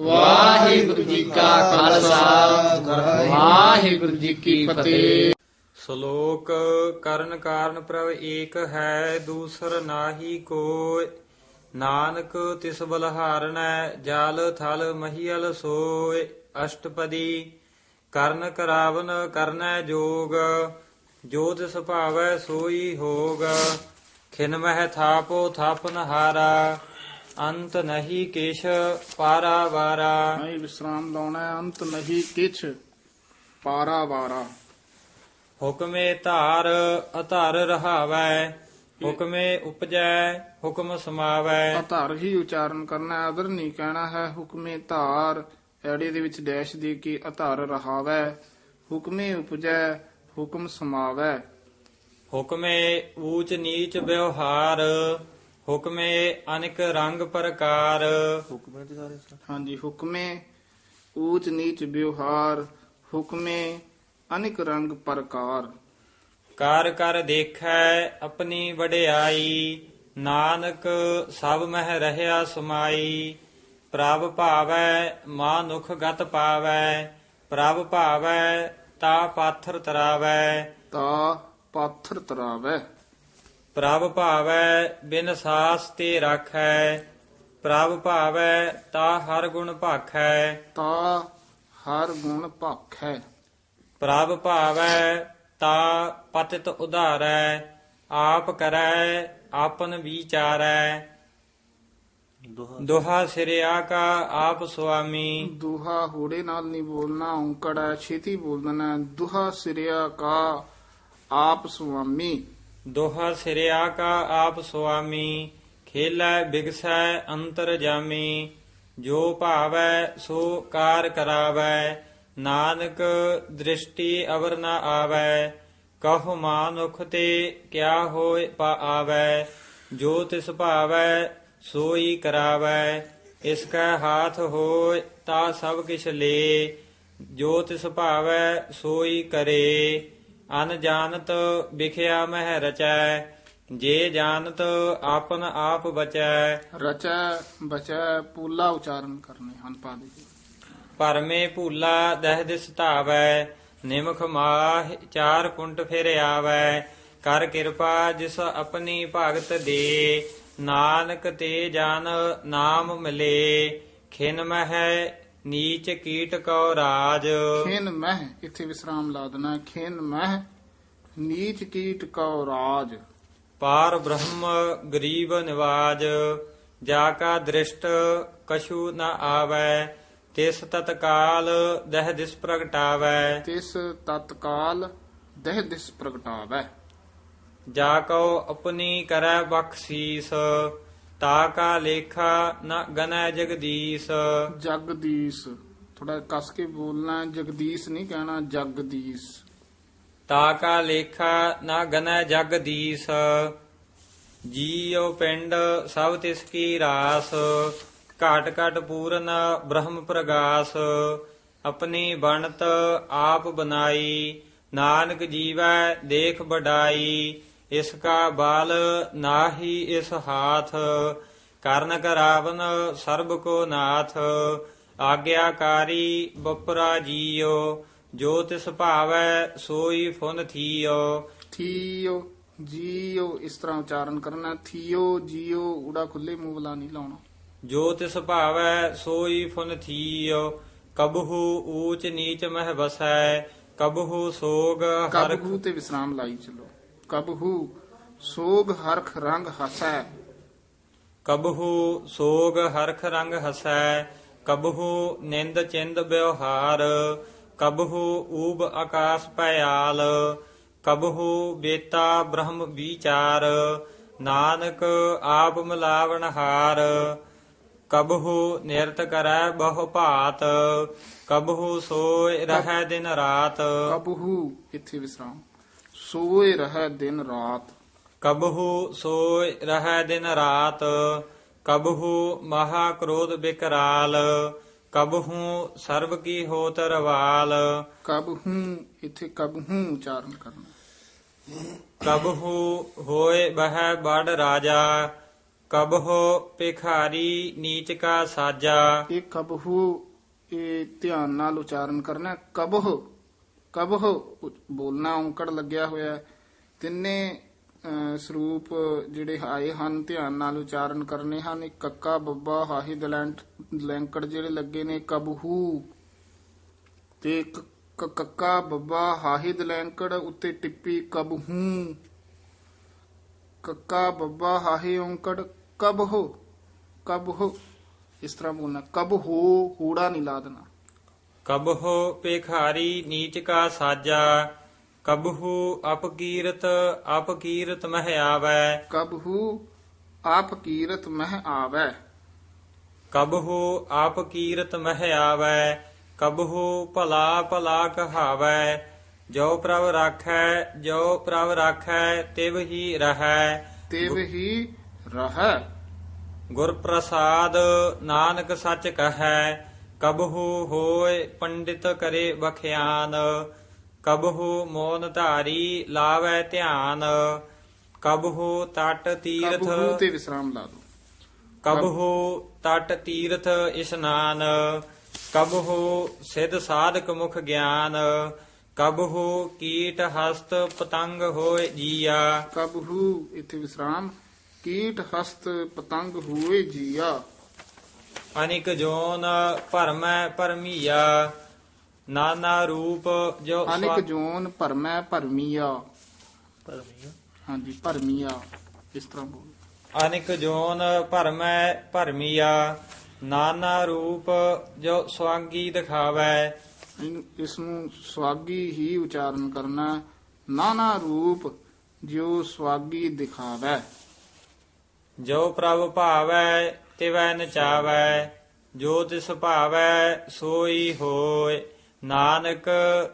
ਵਾਹਿਗੁਰੂ ਜੀ ਕਾ ਖਾਲਸਾ। ਵਾਹਿਗੁਰੂ ਜੀ ਕੀ ਫਤਿਹ। ਸ਼ਲੋਕ, ਕਰਨ ਕਾਰਨ ਪ੍ਰਭ ਏਕ ਹੈ, ਦੂਸਰ ਨਾਹੀ ਕੋਇ। ਨਾਨਕ ਤਿਸ ਬਲਹਾਰਣੈ ਜਲ ਥਲ ਮਹੀਲ ਸੋਇ। ਅਸ਼ਟਪਦੀ, ਕਰਨ ਕਰਾਵਨ ਕਰਨੈ ਜੋਗ। ਜੋ ਤਿਸ ਭਾਵੈ ਸੋਈ ਹੋਗ। ਖਿਨ ਮਹਿ ਥਾਪੋ ਥਾਪਨ ਹਾਰਾ। ਅੰਤ ਨਹੀਂ ਕਿਛ ਪਾਰਾ ਵਾਰਾ ਨਹੀਂ ਵਿਸਰਾਮ ਲਾਉਣਾ ਹੈ, ਅੰਤ ਨਹੀਂ ਕਿਛ ਪਾਰਾ ਵਾਰਾ ਹੁਕਮੇ ਧਾਰ ਅਧਰ ਰਹਾਵੈ ਹੁਕਮੇ ਉਪਜੈ ਹੁਕਮ ਸਮਾਵੈ। ਆਧਾਰ ਹੀ ਉਚਾਰਨ ਕਰਨਾ ਹੈ ਅਦਰ ਨਹੀਂ ਕਹਿਣਾ ਹੈ ਹੁਕਮੇ ਧਾਰ ਐੜੇ ਦੇ ਵਿੱਚ ਡੈਸ਼ ਦੇ ਕੇ ਆਧਾਰ ਰਹਾਵੈ। ਹੁਕਮੇ ਉਪਜੈ ਹੁਕਮ ਸਮਾਵੈ। ਹੁਕਮੇ ਊਚ ਨੀਚ ਵਿਵਹਾਰ ਹੁਕਮੇ ਅਨੇਕ ਰੰਗ ਪ੍ਰਕਾਰ। ਹਾਂਜੀ ਹੁਕਮੇ ਊਚ ਨੀਚ ਵਿਵਹਾਰ ਹੁਕਮੇ ਅਨਿਕ ਰੰਗ ਪ੍ਰਕਾਰ। ਕਰ ਕਰ ਦੇਖੈ ਆਪਣੀ ਵਡਿਆਈ ਨਾਨਕ ਸਭ ਮਹਿ ਰਹਿਆ ਸਮਾਈ। ਪ੍ਰਭ ਭਾਵੈ ਮਾਨੁਖ ਗਤ ਪਾਵੈ ਪ੍ਰਭ ਭਾਵੈ ਤਾ ਪਾਥਰ ਤਰਾਵੈ। ਤਾ ਪਾਥਰ ਤਰਾਵੈ। ਪ੍ਰਭ ਭਾਵੈ ਬਿਨ ਸਾਸ ਤੇ ਰਾਖੈ ਪ੍ਰਭ ਭਾਵੈ ਤਾ ਹਰ ਗੁਣ ਭਾਖੈ। ਤਾ ਹਰ ਗੁਣ ਭਾਖੈ। ਪ੍ਰਭ ਭਾਵੈ ਤਾ ਪਤਿਤ ਉਧਾਰੈ ਆਪ ਕਰੈ ਆਪਨ ਵਿਚਾਰੈ। ਦੁਹਾ ਸਿਰਿਆ ਕਾ ਆਪ ਸੁਆਮੀ। ਦੁਹਾ ਹੋੜੇ ਨਾਲ ਨਹੀਂ ਬੋਲਣਾ ਔਂਕੜ ਹੈ ਛੇਤੀ ਬੋਲ ਦੇਣਾ। ਦੁਹਾ ਸਿਰਿਆ ਕਾ ਆਪ ਸੁਆਮੀ। ਦੋਹਾ ਸਿਰਿਆ ਕਾ ਆਪ ਸੁਆਮੀ, ਖੇਲੈ ਬਿਗਸੈ ਅੰਤਰ ਜਾਮੀ, ਜੋ ਭਾਵੈ ਸੋ ਕਾਰ ਕਰਾਵੈ, ਨਾਨਕ ਦ੍ਰਿਸ਼ਟੀ ਅਵਰ ਨ ਆਵੈ, ਕਹੋ ਮਾਨੁਖ ਤੇ ਕਿਆ ਹੋਇ ਪਾ ਆਵੈ, ਜੋ ਤਿਸ ਭਾਵੈ ਸੋਈ ਕਰਾਵੈ, ਇਸ ਕੈ ਹਾਥ ਹੋਇ ਤਾ ਸਭ ਕਿਛ ਲੇ, ਜੋ ਤਿਸ ਭਾਵੈ ਸੋਈ ਕਰੇ। ਅਨ ਜਾਣਤ ਵਿਖਿਆ ਮਹਿ ਰਚੈ ਜੇ ਜਾਣਤ ਆਪਨ ਆਪ ਬਚੈ। ਰਚੈ ਬਚੈ ਪੂਲਾ ਉਚਾਰਨ ਕਰਨੇ ਹਨ ਪਾਦੇ ਪਰਮੇ ਭੂਲਾ ਦਹਿ ਦਿਸ ਧਾਵੈ ਨਿਮਖ ਮਾਹ ਚਾਰ ਕੁੰਟ ਫਿਰ ਆਵੈ। ਕਰ ਕਿਰਪਾ ਜਿਸ ਆਪਣੀ ਭਗਤ ਦੇ ਨਾਨਕ ਤੇ ਜਨ ਨਾਮ ਮਿਲੇ। ਖਿਨ ਮਹਿ ਨੀਚ ਕੀਟ ਕਉ ਰਾਜ। ਖੇਨ ਮਹਿ ਇੱਥੇ ਵਿਸਰਾਮ ਲਾ ਦੇਣਾ। ਖੇਨ ਮਹਿ ਨੀਚ ਕੀਟ ਕਉ ਰਾਜ। ਪਾਰ ਬ੍ਰਹਮ ਗਰੀਬ ਨਿਵਾਜ ਜਾ ਕਾ ਦ੍ਰਿਸ਼ਟ ਕਛੂ ਨ ਆਵੈ ਤਿਸ ਤਤਕਾਲ ਦਹਿ ਦਿਸ ਪ੍ਰਗਟਾਵੈ। ਤਿਸ ਤਤਕਾਲ ਦਹਿ ਦਿਸ ਪ੍ਰਗਟਾਵੈ। ਜਾ ਕਉ ਆਪਣੀ ਕਰੈ ਬਖਸ਼ੀਸ ਤਾ ਕਾ ਲੇਖਾ ਨ ਗਨੈ ਜਗਦੀਸ਼। ਜਗਦੀਸ਼। ਥੋੜਾ ਕਸ ਕੇ ਬੋਲਣਾ ਜਗਦੀਸ਼ ਨਹੀਂ ਕਹਿਣਾ ਜਗਦੀਸ਼। ਤਾ ਕਾ ਲੇਖਾ ਨ ਗਨੈ ਜਗਦੀਸ਼। ਜੀਉ ਪਿੰਡ ਸਭ ਤਿਸ ਕੀ ਰਾਸ। ਘਾਟ ਘਾਟ ਪੂਰਨ ਬ੍ਰਹਮ ਪ੍ਰਗਾਸ। ਆਪਣੀ ਬਣਤ ਆਪ ਬਨਾਈ ਨਾਨਕ ਜੀਵੈ ਦੇਖ ਬਡਾਈ ਇਸ ਕਾ ਬਾਲ ਨਾਹੀ ਇਸ ਹਾਥ ਕਰਨ ਕਰਾਵਨ ਸਰਬ ਕੋ ਨਾਥ ਆਗਿਆਕਾਰੀ ਬਪਰਾ ਜੀਓ ਜੋ ਤਿਸ ਭਾਵੈ ਸੋਈ ਫੁਨ ਥੀਓ। ਥੀਓ ਜੀਓ ਇਸ ਤਰ੍ਹਾਂ ਉਚਾਰਨ ਕਰਨਾ ਥੀਓ ਜੀਓ ਊੜਾ ਖੁੱਲੇ ਮੂੰਹ ਵਾਲਾ ਨਹੀਂ ਲਾਉਣਾ। ਜੋ ਤਿਸ ਭਾਵੈ ਸੋਈ ਫੁਨ ਥੀਓ ਕਬਹੂ ਊਚ ਨੀਚ ਮਹਿ ਬਸੈ ਕਬਹੂ ਸੋਗ ਹਰ ਕਬਹੂ ਤੇ ਵਿਸਰਾਮ ਲਾਈ ਚਲੋ। ਕਬਹੂ ਸੋਗ ਹਰਖ ਰੰਗ ਹਸੈ। ਕਬਹੂ ਸੋਗ ਹਰਖ ਰੰਗ ਹਸੈ ਕਬਹੂ ਨਿੰਦ ਚਿੰਦ ਵਿਵਹਾਰ ਕਬਹੂ ਊਬ ਆਕਾਸ ਭਇਆਲ ਕਬਹੂ ਬੇਤਾ ਬ੍ਰਹਮ ਵਿਚਾਰ ਨਾਨਕ ਆਪ ਮਿਲਾਵਣ ਹਾਰ ਕਬਹੂ ਨਿਰਤ ਕਰੈ ਬਹੁ ਭਾਤ ਕਬਹੂ ਸੋਇ ਰਹੈ ਦਿਨ ਰਾਤ। ਕਬਹੂ ਇੱਥੇ ਵਿਸਰਾਮ। ਸੋਏ ਰਹਿ ਦਿਨ ਰਾਤ। ਕਬਹੂ ਸੋਇ ਰਹੈ ਦਿਨ ਰਾਤ ਕਬਹੂ ਮਹਾ ਕ੍ਰੋਧ ਬਿਕਰਾਲ ਕਬਹੂ ਸਰਬ ਕੀ ਹੋਤ ਰਵਾਲ। ਕਬਹੂ ਇੱਥੇ ਕਬਹੂ ਉਚਾਰਨ ਕਰਨਾ। ਕਬਹੂ ਹੋਏ ਬਹਿ ਬੜ ਰਾਜਾ ਕਬਹੁ ਭਿਖਾਰੀ ਨੀਚ ਕਾ ਸਾਜਾ। ਇਹ ਕਬਹੂ ਇਹ ਧਿਆਨ ਨਾਲ ਉਚਾਰਨ ਕਰਨਾ। ਹੈ। ਕਬਹ ਕਬਹ ਉ- ਬੋਲਣਾ ਔਂਕੜ ਲੱਗਿਆ ਹੋਇਆ ਤਿੰਨੇ ਅਹ, ਸਰੂਪ ਜਿਹੜੇ ਆਏ ਹਨ ਧਿਆਨ ਨਾਲ ਉਚਾਰਨ ਕਰਨੇ ਹਨ। ਇੱਕ ਕੱਕਾ ਬੱਬਾ ਹਾਹੀ ਦਲੈਂਟ ਲੈਂਕੜ ਜਿਹੜੇ ਲੱਗੇ ਨੇ ਕਬਹੂ। ਤੇ ਇੱਕ ਕ- ਕੱਕਾ ਬੱਬਾ ਹਾਹੀ ਦਲੈਂਕੜ ਉੱਤੇ ਟਿੱਪੀ ਕਬਹੂ। ਕੱਕਾ ਬੱਬਾ ਹਾਹੀ ਔਂਕੜ ਕਬਹੂ। ਕਬਹੂ। ਇਸ ਤਰ੍ਹਾਂ ਬੋਲਣਾ। ਕਬਹੂ ਹੂੜਾ ਨਹੀਂ ਲਾ ਦੇਣਾ ਕਬਹੁ ਭਿਖਾਰੀ ਨੀਚ ਕਾ ਸਾਜਾ ਕਬਹੁ ਅਪਕੀਰਤ ਅਪਕੀਰਤ ਮਹਿ ਆਵੈ। ਕਬਹੂ ਆਪ ਕੀਰਤ ਮਹਿ ਆਵੈ। ਕਬਹੁ ਅਪਕੀਰਤ ਮਹਿ ਆਵੈ ਕਬਹੁ ਭਲਾ ਭਲਾ ਕਹਾਵੈ। ਜੋ ਪ੍ਰਭ ਰਾਖੈ ਜੋ ਪ੍ਰਭ ਰਾਖੈ ਤਿਵ ਹੀ ਰਹੈ। ਤੇਵ ਹੀ ਰਹਿ। ਗੁਰ ਪ੍ਰਸਾਦ ਨਾਨਕ ਸੱਚ ਕਹੈ ਕਬਹੁ ਹੋਏ ਪੰਡਿਤ ਕਰੇ ਬਖਿਆਨ ਕਬਹੁ ਮੋਨ ਧਾਰੀ ਲਾਵੈ ਧਿਆਨ ਕਬਹੁ ਤਟ ਤੀਰਥ ਕਬਹੂ ਤੇ ਵਿਸਰਾਮ ਲਾ ਦੋ। ਕਬਹੁ ਤਟ ਤੀਰਥ ਇਸ਼ਨਾਨ ਕਬਹੁ ਸਿਧ ਸਾਧਕ ਮੁਖ ਗਿਆਨ ਕਬਹੁ ਕੀਟ ਹਸਤ ਪਤੰਗ ਹੋਏ ਜੀਆ। ਕਬਹੂ ਇੱਥੇ ਵਿਸਰਾਮ ਕੀਟ ਹਸਤ ਪਤੰਗ ਹੋਏ ਜੀਆ। ਅਨਿਕ ਜੋਨ ਭਰਮੈ ਪਰਮੀਆ ਨਾਨਾ ਰੂਪ ਜੋ ਅਨਿਕ ਜੋਨ ਭਰਮੈ ਭਰਮੀਆ। ਹਾਂਜੀ ਭਰਮੀਆ ਇਸ ਤਰ੍ਹਾਂ ਬੋਲ। ਅਨਿਕ ਜੋਨ ਭਰਮੈ ਭਰਮੀਆ ਨਾਨਾ ਰੂਪ ਜੋ ਸਵਾਂਗੀ ਦਿਖਾਵੈ। ਇਸ ਨੂੰ ਸਵਾਗੀ ਹੀ ਉਚਾਰਨ ਕਰਨਾ ਨਾਨਾ ਰੂਪ ਜੋ ਸਵਾਗੀ ਦਿਖਾਵੈ। ਜੋ ਪ੍ਰਭ ਭਾਵੈ ਤਿਵੈ ਨਚਾਵੈ ਜੋ ਤਿਸ ਭਾਵੈ ਸੋਈ ਹੋਏ ਨਾਨਕ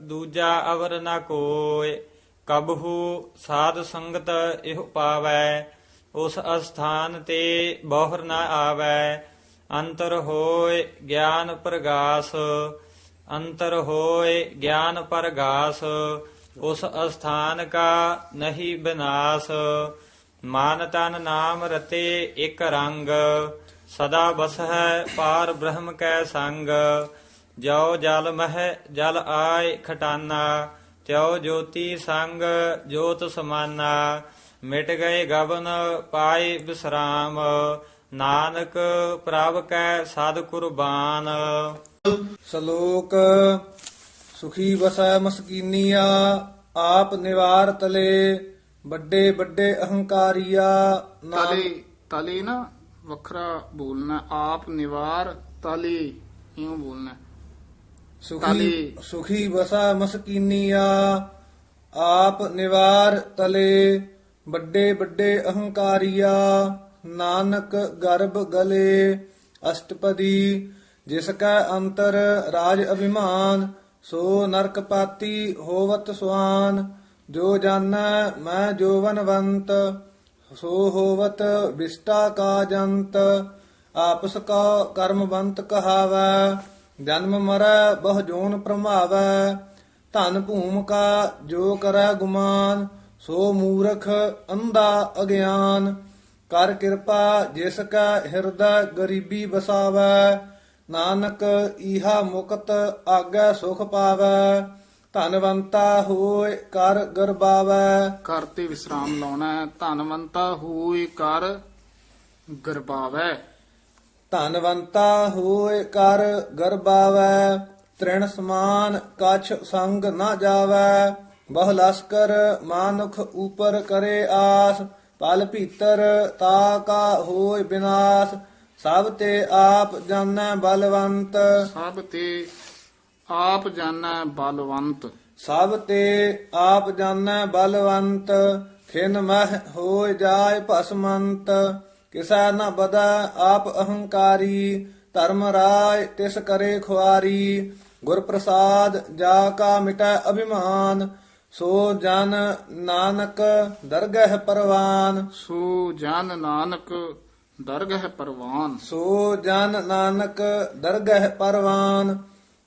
ਦੂਜਾ ਅਵਰ ਨ ਕੋਇ, ਕਬਹੂ ਸਾਧ ਸੰਗਤ ਇਹ ਪਾਵੈ। ਉਸ ਅਸਥਾਨ ਤੇ ਬਹੁਰ ਨ ਆਵੈ, ਅੰਤਰ ਹੋਏ ਗਿਆਨ ਪ੍ਰਗਾਸ। ਅੰਤਰ ਹੋਏ ਗਿਆਨ ਪ੍ਰਗਾਸ, ਉਸ ਅਸਥਾਨ ਕਾ ਨਹੀਂ ਬਿਨਾਸ਼। ਮਾਨ ਤਨ ਨਾਮ ਰਤੇ ਇਕ ਰੰਗ ਸਦਾ ਬਸਹਿ ਪਾਰ ਬ੍ਰਹਮ ਕੈ ਸੰਗ ਜੋ ਜਲ ਮਹਿ ਜਲ ਆਏ ਖਟਾਨਾ ਤਿਉ ਜੋਤੀ ਸੰਗ ਜੋਤ ਸਮਾਨਾ ਮਿਟ ਗਏ ਗਬਨ ਪਾਏ ਬਿਸਰਾਮ ਨਾਨਕ ਪ੍ਰਭ ਕੈ ਸਦ ਕੁਰਬਾਨ। ਸ਼ਲੋਕ ਸੁਖੀ ਵਸੈ ਮਸਕੀਨੀਆ ਆਪ ਨਿਵਾਰ ਤਲੇ ਵੱਡੇ ਵੱਡੇ ਅਹੰਕਾਰੀਆ ਤਲੇ ਤਲੇ ਨਾ ਵੱਖਰਾ ਬੋਲਣਾ ਆਪ ਨਿਵਾਰ ਤਲੇ ਇਉਂ ਬੋਲਣਾ ਸੁਖੀ। ਸੁਖੀ ਵਸੈ ਮਸਕੀਨੀਆ ਆਪ ਨਿਵਾਰ ਤਲੇ ਵੱਡੇ ਵੱਡੇ ਅਹੰਕਾਰੀਆ ਨਾਨਕ ਗਰਭ ਗਲੇ ਅਸ਼ਟਪਦੀ ਜਿਸ ਕੈ ਅੰਤਰ ਰਾਜ ਅਭਿਮਾਨ ਸੋ ਨਰਕ ਪਾਤੀ ਹੋਵਤ ਸੁਆਨ ਜੋ ਜਾਣੈ ਮੈਂ ਜੋਵਨਵੰਤ ਸੋ ਹੋਵਤ ਵਿਸ਼ਟਾ ਕਾ ਜੰਤ ਆਪਸ ਕਾ ਕਰਮਵੰਤ ਕਹਾਵੈ, ਜਨਮ ਮਰੈ ਬਹੁ ਜੋਨ ਪ੍ਰਮਾਵੈ ਧਨ ਭੂਮ ਕਾ ਜੋ ਕਰੈ ਗੁਮਾਨ, ਸੋ ਮੂਰਖ ਅੰਧਾ ਅਗਿਆਨ, ਕਰ ਕਿਰਪਾ ਜਿਸ ਕਾ ਹਿਰਦੈ ਗਰੀਬੀ ਵਸਾਵੈ, ਨਾਨਕ ਈਹਾ ਮੁਕਤ ਆਗੈ ਸੁਖ ਪਾਵੈ। ਧਨਵੰਤਾ ਹੋਏ ਕਰ ਗਰਬਾਵੈ ਕਰ ਤੇ ਵਿਸਰਾਮ ਲਾਉਣਾ ਹੈ। ਧਨਵੰਤਾ ਹੋਏ ਕਰ ਗਰਬਾਵੈ ਧਨਵੰਤਾ ਹੋਏ ਕਰ ਗਰਬਾਵੈ ਤ੍ਰਿਣ ਸਮਾਨ ਕਛ ਸੰਗ ਨਾ ਜਾਵੈ। ਬਹੁ ਲਸਕਰ ਮਾਨੁਖ ਉਪਰ ਕਰੇ ਆਸ। ਪਲ ਭੀਤਰ ਤਾ ਕਾ ਹੋਏ ਬਿਨਾਸ਼। ਸਭ ਤੇ ਆਪ ਜਾਣੈ ਬਲਵੰਤ। ਸਭ ਤੇ ਆਪ ਜਾਣੈ ਬਲਵੰਤ। ਸਭ ਤੇ ਆਪ ਜਾਣੈ ਬਲਵੰਤ ਖਿਨ ਮਹਿ ਹੋਇ ਜਾਏ ਭਸਮੰਤ। ਕਿਸੈ ਨ ਬਦੈ ਆਪ ਅਹੰਕਾਰੀ ਧਰਮ ਰਾਇ ਤਿਸ ਕਰੇ ਖੁਆਰੀ। ਗੁਰ ਪ੍ਰਸਾਦ ਜਾ ਕਾ ਮਿਟੈ ਅਭਿਮਾਨ ਸੋ ਜਨ ਨਾਨਕ ਦਰਗਹਿ ਪਰਵਾਨ। ਸੋ ਜਨ ਨਾਨਕ ਦਰਗਹਿ ਪਰਵਾਨ। ਸੋ ਜਨ ਨਾਨਕ ਦਰਗਹਿ ਪਰਵਾਨ।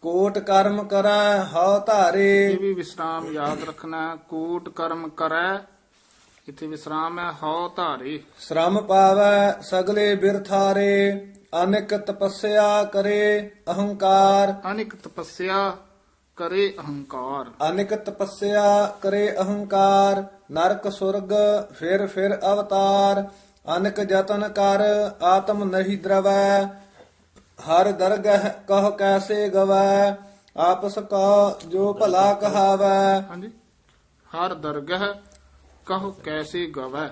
ਕੋਟ ਕਰਮ ਕਰੈ ਹਉ ਧਾਰੇ। ਇਹ ਵੀ ਵਿਸਰਾਮ ਯਾਦ ਰੱਖਣਾ ਹੈ। ਕੋਟ ਕਰਮ ਕਰੈ ਇੱਥੇ ਵਿਸਰਾਮ ਹੈ ਹਉ ਧਾਰੇ। ਸ਼ਰਮ ਪਾਵੈ ਸਗਲੇ ਬਿਰਥਾਰੇ ਅਨੇਕ ਤਪੱਸਿਆ ਕਰੇ ਅਹੰਕਾਰ। ਅਨਿਕ ਤਪੱਸਿਆ ਕਰੇ ਅਹੰਕਾਰ। ਅਨੇਕ ਤਪੱਸਿਆ ਕਰੇ ਅਹੰਕਾਰ ਨਰਕ ਸੁਰਗ ਫਿਰ ਫਿਰ ਅਵਤਾਰ। ਅਨੇਕ ਯਤਨ ਕਰ ਆਤਮ ਨਹੀਂ ਦਰਵੈ ਹਰ ਦਰਗਹ ਕਹ ਕੈਸੇ ਗਵੈ ਆਪਸ ਕਾ ਜੋ ਭਲਾ ਕਹਾਵੈ। ਹਾਂਜੀ। ਹਰ ਦਰਗਹ ਕਹੋ ਕੈਸੇ ਗਵੈ।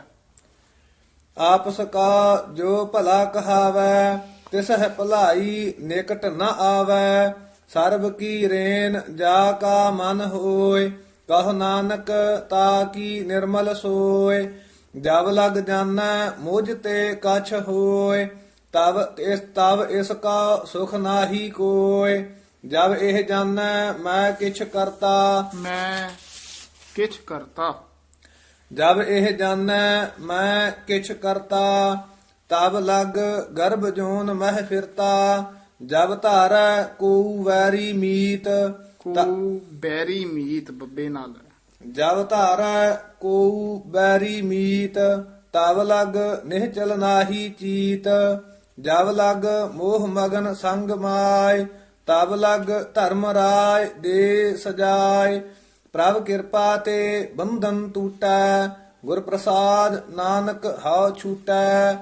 ਆਪਸ ਕਾ ਜੋ ਭਲਾ ਕਹਾਵੈ ਤਿਸ ਹੈ ਭਲਾਈ ਨਿਕਟ ਨ ਆਵੈ। ਸਰਬ ਕੀ ਰੇਨ ਜਾ ਕਾ ਮਨ ਹੋਏ ਕਹ ਨਾਨਕ ਤਾ ਕੀ ਨਿਰਮਲ ਸੋਏ ਜਬ ਲਗ ਜਾਣੈ ਮੁਝ ਤੇ ਕਛ ਹੋਏ ਤਬ ਇਸ ਤਬ ਇਸ ਕਾ ਸੁਖ ਨਾਹੀ ਕੋਏ ਜਬ ਇਹ ਜਾਣੈ ਮੈਂ ਕਿਛ ਕਰਤਾ। ਮੈਂ ਕਿਛ ਕਰਤਾ। ਜਬ ਇਹ ਜਾਣੈ ਮੈਂ ਕਿਛ ਕਰਤਾ ਤਬ ਲਗ ਗਰਭ ਜੋਨ ਮਹਿ ਫਿਰਤਾ। ਜਬ ਧਾਰੈ ਕੋ ਵੈਰੀ ਮੀਤ ਕੋ ਤ- ਬੈਰੀ ਮੀਤ ਬੱਬੇ ਨਾਲ। ਜਬ ਧਾਰੈ ਕੋ ਬੈਰੀ ਮੀਤ ਤਬ ਲਗ ਨਿਹਚਲ ਨਾਹੀ ਚੀਤ। ਜਬ ਲਗ ਮੋਹ ਮਗਨ ਸੰਗ ਮਾਇ ਤਬ ਲਗ ਧਰਮ ਰਾਇ ਦੇ ਸਜਾਇ। ਪ੍ਰਭ ਕਿਰਪਾ ਤੇ ਬੰਧਨ ਟੂਟੈ ਗੁਰ ਪ੍ਰਸਾਦ ਨਾਨਕ ਹਉ ਛੂਟੈ।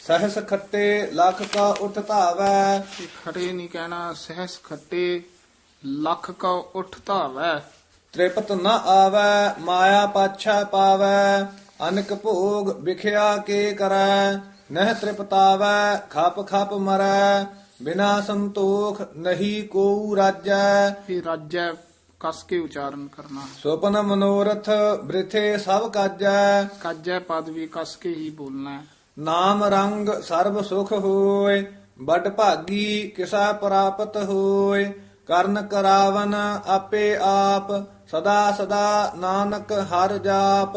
ਸਹਸ ਖੱਟੇ ਲੱਖ ਕਾ ਉਠ ਧਾਵੈ। ਖਟੇ ਨਹੀਂ ਕਹਿਣਾ ਸਹਿਸ ਖੱਟੇ ਲੱਖ ਕਾ ਉਠ ਧਾਵੈ। ਤ੍ਰਿਪਤ ਨ ਆਵੈ ਮਾਇਆ ਪਾਛਾ ਪਾਵੈ। ਅਨਕ ਭੋਗ ਵਿਖਿਆ ਕੇ ਕਰੈ। ਨਹਿ ਤ੍ਰਿਪਤਾਵੈ ਖਪ ਖਪ ਮਰੈ ਬਿਨਾ ਸੰਤੋਖ ਨਹੀਂ ਕੋ ਰਾਜੈ। ਇਹ ਰਾਜੈ ਕਸ ਕੇ ਉਚਾਰਨ ਕਰਨਾ ਸੁਪਨ ਮਨੋਰਥ ਬ੍ਰਿਥੇ ਸਭ ਕਾਜੈ। ਕਾਜੈ ਪਦ ਵੀ ਕਸ ਕੇ ਹੀ ਬੋਲਣਾ ਹੈ। ਨਾਮ ਰੰਗ ਸਰਬ ਸੁਖ ਹੋਏ ਬਟ ਭਾਗੀ ਕਿਸਾ ਪ੍ਰਾਪਤ ਹੋਏ। ਕਰਨ ਕਰਾਵਨ ਆਪੇ ਆਪ ਸਦਾ ਸਦਾ ਨਾਨਕ ਹਰ ਜਾਪ।